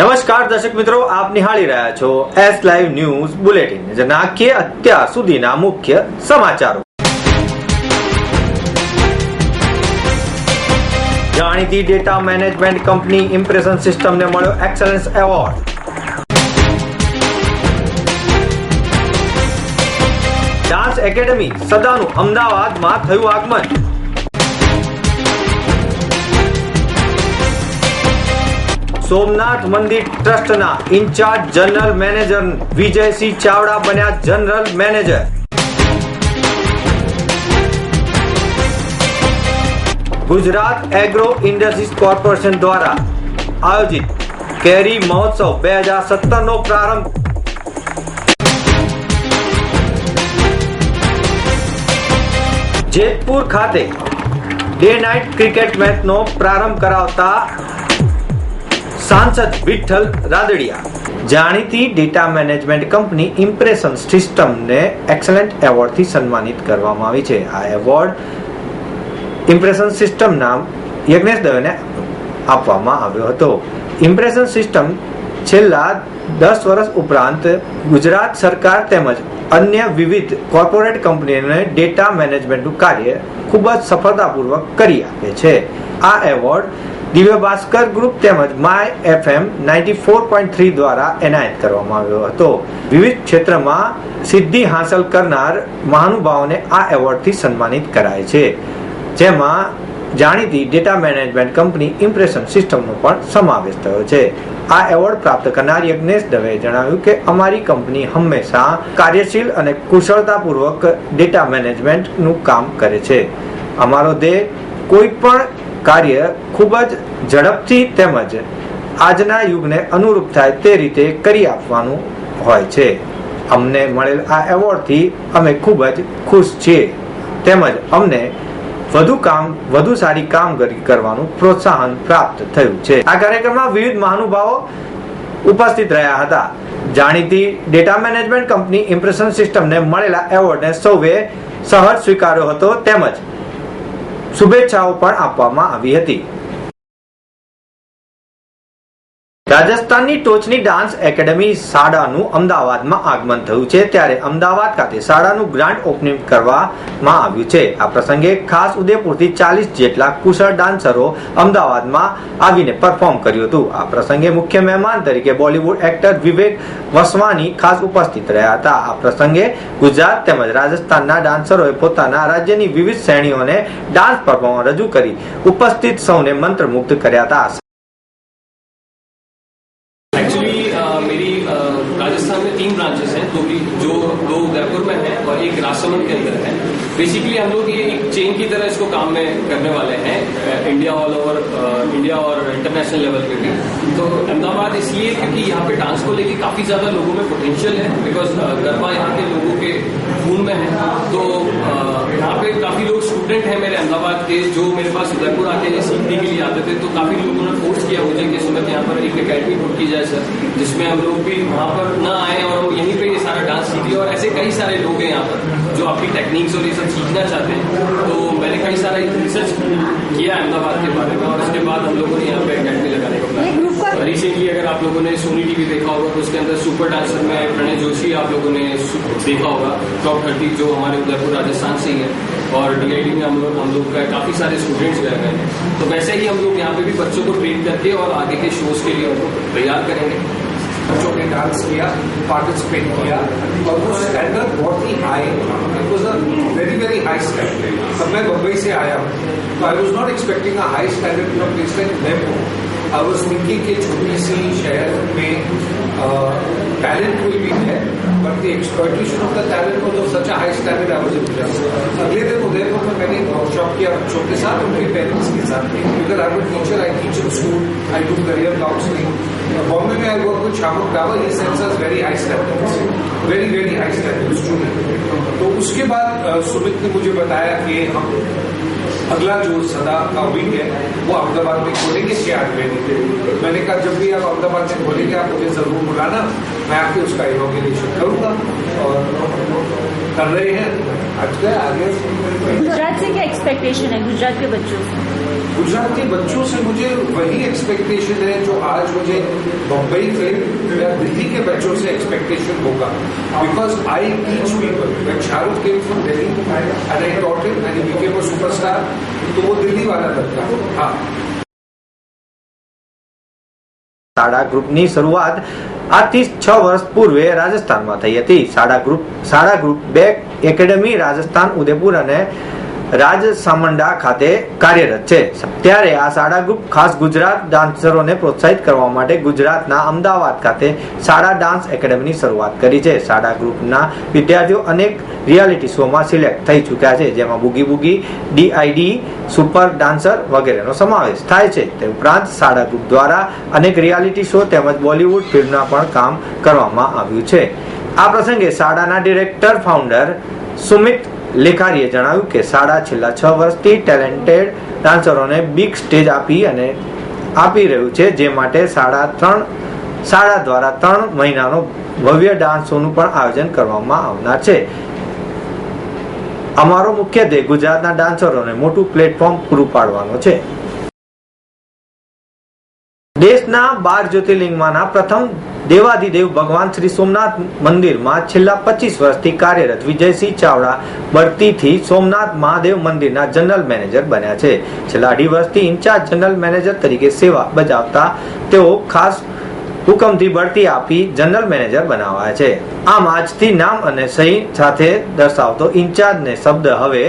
નમસ્કાર દર્શક મિત્રો, આપ નિહાળી રહ્યા છો એસ લાઈવ ન્યૂઝ બુલેટિન જે નાખીએ અત્યાર સુધીના મુખ્ય સમાચારો. જાણીતી ડેટા મેનેજમેન્ટ કંપની ઇમ્પ્રેશન સિસ્ટમને મળ્યો એક્સલન્સ એવોર્ડ. ડાન્સ એકેડમી સદાનું અમદાવાદમાં થયું આગમન. સોમનાથ મંદિર ટ્રસ્ટના in-charge general manager Vijaysinh Chavda બન્યા general manager. Gujarat agro industries corporation દ્વારા આયોજિત કેરી મહોત્સવ બે હજાર સત્તર નો પ્રારંભ. જેતપુર ખાતે ડે નાઇટ ક્રિકેટ મેચનો પ્રારંભ કરાવતા સાંસદ વિઠ્ઠલ રાદડિયા. જાણીતી ડેટા મેનેજમેન્ટ કંપની ઇમ્પ્રેશન સિસ્ટમને એક્સલન્ટ એવોર્ડથી સન્માનિત કરવામાં આવી છે. આ એવોર્ડ ઇમ્પ્રેશન સિસ્ટમ નામ યજ્ઞેશ દવેને આપવામાં આવ્યો હતો. ઇમ્પ્રેશન સિસ્ટમ છેલ્લા દસ વર્ષ ઉપરાંત ગુજરાત સરકાર તેમજ અન્ય વિવિધ કોર્પોરેટ કંપનીઓને ડેટા મેનેજમેન્ટનું કાર્ય ખૂબ જ સફળતાપૂર્વક કરી આપે છે. આ એવોર્ડ દિવ્ય ભાસ્કર ગ્રુપ તેમજ my FM ninety four point three દ્વારા એનાયત કરવામાં આવ્યો હતો. વિવિધ ક્ષેત્રમાં સિદ્ધિ હાંસલ કરનાર મહાનુભાવોને આ એવોર્ડથી સન્માનિત કરાય છે. જેમાં જાણીતી ડેટા મેનેજમેન્ટ કંપની ઇમ્પ્રેશન સિસ્ટમનો પણ સમાવેશ થયો છે. આ એવોર્ડ પ્રાપ્ત કરનાર યજ્ઞેશ દવેએ જણાવ્યું કે અમારી કંપની હંમેશા કાર્યશીલ અને કુશળતાપૂર્વક ડેટા મેનેજમેન્ટનું કામ કરે છે. અમારો ધ્યેય કોઈ પણ કાર્ય ખૂબ જ ઝડપથી તેમજ આજના યુગને અનુરૂપ થાય તે રીતે કરી આપવાનું હોય છે. અમને મળેલ આ એવોર્ડથી અમે ખૂબ જ ખુશ છીએ. તેમજ અમને વધુ કામ, વધુ સારી કામગીરી કરવાનું પ્રોત્સાહન પ્રાપ્ત થયું છે. આ કાર્યક્રમમાં વિવિધ મહાનુભાવો ઉપસ્થિત રહ્યા હતા. જાણીતી ડેટા મેનેજમેન્ટ કંપની ઇમ્પ્રેશન સિસ્ટમને મળેલા એવોર્ડને સૌએ સહજ સ્વીકાર્યો હતો. તેમજ શુભેચ્છાઓ પણ આપવામાં આવી હતી. રાજસ્થાનની ટોચની ડાન્સ એકેડમી શાળાનું અમદાવાદમાં આગમન થયું છે. ત્યારે અમદાવાદ ખાતે શાળાનું ગ્રાન્ડ ઓપનિંગ કરવામાં આવ્યું છે. આ પ્રસંગે ખાસ ઉદયપુરથી ચાલીસ જેટલા કુશળ ડાન્સરો અમદાવાદમાં આવીને પરફોર્મ કર્યું હતું. આ પ્રસંગે મુખ્ય મહેમાન તરીકે બોલિવૂડ એક્ટર વિવેક વસવાની ખાસ ઉપસ્થિત રહ્યા હતા. આ પ્રસંગે ગુજરાત તેમજ રાજસ્થાનના ડાન્સરોએ પોતાના રાજ્યની વિવિધ શ્રેણીઓને ડાન્સ પરફોર્મ રજૂ કરી ઉપસ્થિત સૌને મંત્રમુગ્ધ કર્યા હતા. और के अंदर है। बेसिकली हम लोग ये एक चेन की तरह इसको काम में करने वाले हैं इंडिया ऑल ओवर इंडिया और इंटरनेशनल लेवल पे भी। तो अहमदाबाद इसलिए क्योंकि यहाँ पे डांस को लेके काफ़ी ज़्यादा लोगों में पोटेंशियल है बिकॉज़ गरबा यहाँ के लोगों के खून में है। तो यहाँ पे काफ़ी लोग स्टूडेंट हैं मेरे अहमदाबाद के, जो मेरे पास उदयपुर आके सीखने के लिए आते थे तो काफ़ी लोगों ने फोर्स किया मुझे कि सुमित यहाँ पर एक अकेडमी बुक की जाए सर जिसमें हम लोग भी वहाँ पर न आए और यहीं पे डांस सीखे और ऐसे कई सारे लोग हैं यहाँ पर जो आपकी टेक्निक्स और ये सब सीखना चाहते हैं। तो मैंने कई सारा रिसर्च किया अहमदाबाद के बारे में और उसके बाद हम लोगों ने यहाँ पे अकेडमी लगाने का प्लान रिसेंटली अगर आप लोगों ने सोनी टीवी देखा होगा तो उसके अंदर सुपर डांसर में प्रणय जोशी आप लोगों ने देखा होगा। टॉप थर्टी जो हमारे उदयपुर राजस्थान से ही है। और डीआईडी में हम लोग हम लोग का काफ़ी सारे स्टूडेंट्स गए हुए हैं। तो वैसे ही हम लोग यहाँ पे भी बच्चों को ट्रेन करके और आगे के शोज़ के लिए उनको तैयार करेंगे। बच्चों ने डांस किया पार्टिसिपेट किया, और वो स्टैंडर्ड बहुत ही high it was a very very high standard अब मैं मुंबई से आया हूँ तो I was not expecting a high standard from place like Udaipur I was thinking कि छोटी सी शहर में टैलेंट कोई भी है but the exploitation of the talent was तो such high standard I was अगले दिन उदयपुर में मैंने वर्कशॉप किया बच्चों के साथ, उनके पेरेंट्स के साथ। Because I am teacher I teach school I do career counselling Bombay में I work with Shiamak Davar he censors very high standards very very high standard student तो उसके बाद सुमित ने मुझे बताया कि हम अगला जो सदा का वीक है, वो अहमदाबाद में खोलेंगे छह महीने मैंने कहा, जब भी आप अहमदाबाद में खोलेंगे, आप मुझे ज़रूर बुलाना, मैं आके उसका इनोग्रेशन करूँगा और कर रहे हैं आज गए आगे गुजरात से क्या एक्सपेक्टेशन है गुजरात के बच्चों से गुजरात के बच्चों से मुझे वही एक्सपेक्टेशन है जो आज मुझे बम्बई से या दिल्ली के बच्चों से एक्सपेक्टेशन होगा because I teach people when Shahrukh came from Delhi and I taught him and he became a superstar तो वो दिल्ली वाला लड़का हाँ શાળા ગ્રુપની શરૂઆત આજથી છ વર્ષ પૂર્વે રાજસ્થાનમાં થઈ હતી. શાળા ગ્રુપ શાળા ગ્રુપ બે એકેડમી રાજસ્થાન ઉદયપુર અને રાજસામંડા ખાતે કાર્યરત છે. ત્યારે આ શાળા ગ્રુપ ખાસ ગુજરાત ડાન્સરોને પ્રોત્સાહિત કરવા માટે ગુજરાતના અમદાવાદ ખાતે શાળા ડાન્સ એકેડમીની શરૂઆત કરી છે. શાળા ગ્રુપના વિદ્યાર્થીઓ અનેક રિયાલિટી શોમાં સિલેક્ટ થઈ ચૂક્યા છે, જેમાં boogie boogie DID super dancer વગેરેનો સમાવેશ થાય છે. તે ઉપરાંત શાળા ગ્રુપ દ્વારા અનેક રિયાલિટી શો તેમજ બોલિવૂડ ફિલ્મના પણ કામ કરવામાં આવ્યું છે. આ પ્રસંગે શાળાના ડિરેક્ટર, ફાઉન્ડર સુમિત લેખારીએ જણાવ્યું કે શાળા છેલ્લા છ વર્ષથી ટેલેન્ટેડ ડાન્સરોને બિગ સ્ટેજ આપી અને આપી રહ્યું છે, જે માટે શાળા ત્રણ શાળા દ્વારા ત્રણ મહિનાનો ભવ્ય ડાન્સ શોનું પણ આયોજન કરવામાં આવનાર છે. અમારો મુખ્ય ધ્યેય ગુજરાતના ડાન્સરોને મોટું પ્લેટફોર્મ પૂરું પાડવાનો છે. દેશના બાર જ્યોતિર્લિંગમાંના પ્રથમ દેવાધિદેવ ભગવાન શ્રી સોમનાથ મંદિરમાં છેલ્લા પચીસ વર્ષથી કાર્યરત વિજયસિંહ ચાવડા બઢતીથી સોમનાથ મહાદેવ મંદિરના જનરલ મેનેજર બન્યા છે. છેલ્લા અઢી વર્ષથી ઇન્ચાર્જ જનરલ મેનેજર તરીકે સેવા બજાવતા તેઓ ખાસ હુકમથી બઢતી આપી જનરલ મેનેજર બનાવાયા છે. આમ આજથી નામ અને સહી સાથે દર્શાવતો ઇન્ચાર્જને શબ્દ હવે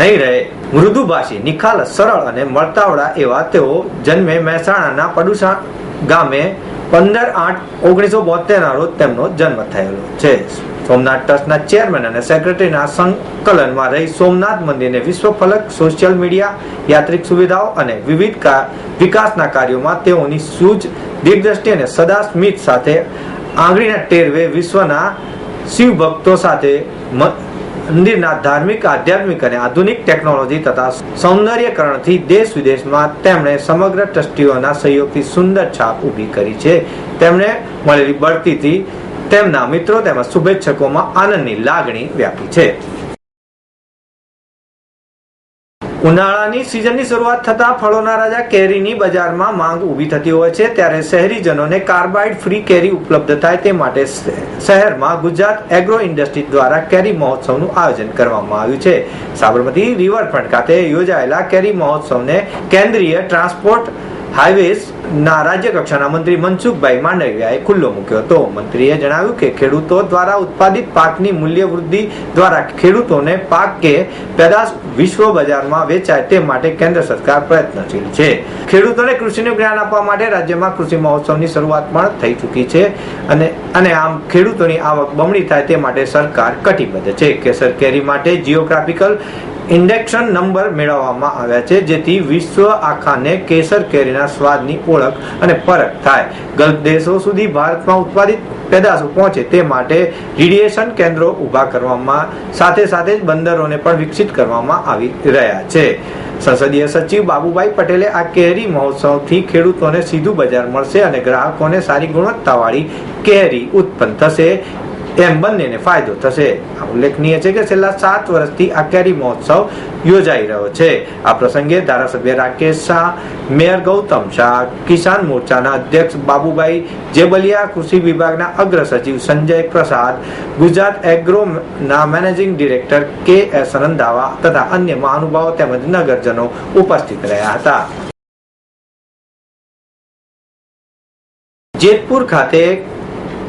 નહીં રહે. મૃદુભાષી નિખાલસ સરળ અને મળતાવડા એવા તેઓ જન્મે મહેસાણાના પડુસા ગામે પંદર આઠ ઓગણીસો બોતેરના રોજ તેમનો જન્મ થયેલો છે. સોમનાથ ટ્રસ્ટના ચેરમેન અને સેક્રેટરીના સંકલનમાં રહી સોમનાથ મંદિરને વિશ્વ ફલક સોશિયલ મીડિયા, યાત્રિક સુવિધાઓ અને વિવિધ વિકાસના કાર્યોમાં તેઓની સૂઝ દીર્ઘદ્રષ્ટિ અને સદા સ્મિત સાથે આંગળીના ટેરવે વિશ્વના શિવ ભક્તો સાથે મંદિરના ધાર્મિક, આધ્યાત્મિક અને આધુનિક ટેકનોલોજી તથા સૌંદર્યકરણથી દેશ વિદેશમાં તેમણે સમગ્ર ટ્રસ્ટીઓના સહયોગથી સુંદર છાપ ઊભી કરી છે. તેમણે મળેલી બઢતીથી તેમના મિત્રો તેમજ શુભેચ્છકોમાં આનંદની લાગણી વ્યાપી છે. ઉનાળાની સિઝનની શરૂઆત થતા ફળોના રાજા કેરીની બજારમાં માંગ ઊભી થતી હોય છે, ત્યારે શહેરીજનોને કાર્બાઇડ ફ્રી કેરી ઉપલબ્ધ થાય તે માટે શહેરમાં ગુજરાત એગ્રો ઇન્ડસ્ટ્રી દ્વારા કેરી મહોત્સવનું આયોજન કરવામાં આવ્યું છે. સાબરમતી રિવરફ્રન્ટ ખાતે યોજાયેલા કેરી મહોત્સવને કેન્દ્રીય ટ્રાન્સપોર્ટ હાઈવેઝ ના રાજ્ય કક્ષાના મંત્રી મનસુખભાઈ માંડવિયાએ ખુલ્લો મૂક્યો હતો. મંત્રીએ જણાવ્યું કે ખેડૂતો દ્વારા ઉત્પાદિત પાકની મૂલ્ય વૃદ્ધિ દ્વારા ખેડૂતોને પાક કે પેદાશ વિશ્વ બજારમાં વેચાય તે માટે કેન્દ્ર સરકાર પ્રયત્નશીલ છે. ખેડૂતોને કૃષિનું જ્ઞાન આપવા માટે રાજ્યમાં કૃષિ મહોત્સવની શરૂઆત પણ થઈ ચૂકી છે અને અને આમ ખેડૂતોની આવક બમણી થાય તે માટે સરકાર કટિબદ્ધ છે. કેસર કેરી માટે જીઓગ્રાફિકલ ઇન્ડેક્શન નંબર મેળવવામાં આવ્યા છે, જેથી વિશ્વ આખાને કેસર કેરીના સ્વાદની ઓળખ અને પરખ થાય. ગલ્ફ દેશો સુધી ભારતમાં ઉત્પાદિત પેદાશો પહોંચે તે માટે રેડિયેશન કેન્દ્રો ઊભા કરવામાં, સાથે સાથે જ બંદરોને પણ વિકસિત કરવામાં આવી રહ્યા છે. સંસદીય સચિવ બાબુભાઈ પટેલે આ કેરી મહોત્સવથી ખેડૂતોને સીધું બજાર મળશે અને ગ્રાહકોને સારી ગુણવત્તાવાળી કેરી ઉત્પન્ન થશે. એમ બંનેને ફાયદો થશે. ઉલ્લેખનીય છે કે છેલ્લા સાત વર્ષથી આ કેરી મહોત્સવ યોજાઈ રહ્યો છે. આ પ્રસંગે ધારાસભ્ય રાકેશ શાહ, મેયર ગૌતમ શાહ, કિસાન મોરચાના અધ્યક્ષ બાબુભાઈ જેબલિયા, કૃષિ વિભાગના અગ્ર સચિવ સંજય પ્રસાદ, ગુજરાત એગ્રો ના managing director K S Randhawa તથા અન્ય મહાનુભાવો તેમજ નગરજનો ઉપસ્થિત રહ્યા હતા. જેતપુર ખાતે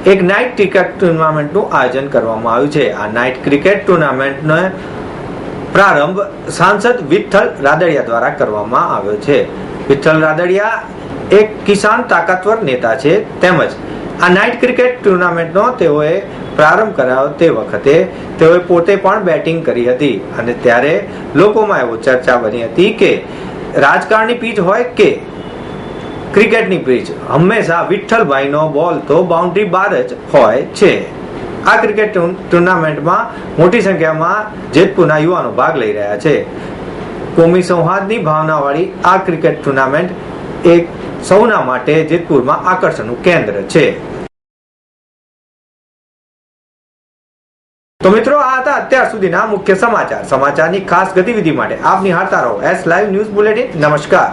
એક નાઇટ ક્રિકેટ ટુર્નામેન્ટનું આયોજન કરવામાં આવ્યું છે. આ નાઇટ ક્રિકેટ ટુર્નામેન્ટનો પ્રારંભ સાંસદ વિઠ્ઠલ રાદડિયા દ્વારા કરવામાં આવ્યો છે. વિઠ્ઠલ રાદડિયા એક કિસાન તાકાતવર નેતા છે. તેમજ આ નાઇટ ક્રિકેટ ટુર્નામેન્ટનો તેઓએ પ્રારંભ કરાયો તે વખતે તેઓએ પોતે પણ બેટિંગ કરી હતી અને ત્યારે લોકોમાં એવો ચર્ચા બની હતી કે રાજકારણની પીચ હોય કે ક્રિકેટની પીચ હંમેશા વિઠ્ઠલભાઈનો બોલ તો બાઉન્ડ્રી બાર જ હોય છે. આ ક્રિકેટ ટુર્નામેન્ટમાં મોટી સંખ્યામાં જેતપુરના યુવાનો ભાગ લઈ રહ્યા છે. કોમી સંવાદની ભાવનાવાળી આ ક્રિકેટ ટુર્નામેન્ટ એક સૌના માટે જેતપુરમાં આકર્ષણનું કેન્દ્ર છે. તો મિત્રો, આ હતા અત્યાર સુધીના મુખ્ય સમાચાર. સમાચારની ખાસ ગતિવિધિ માટે આપ નિહાળતા રહો. એસ લાઈવ ન્યૂઝ બુલેટિન નમસ્કાર.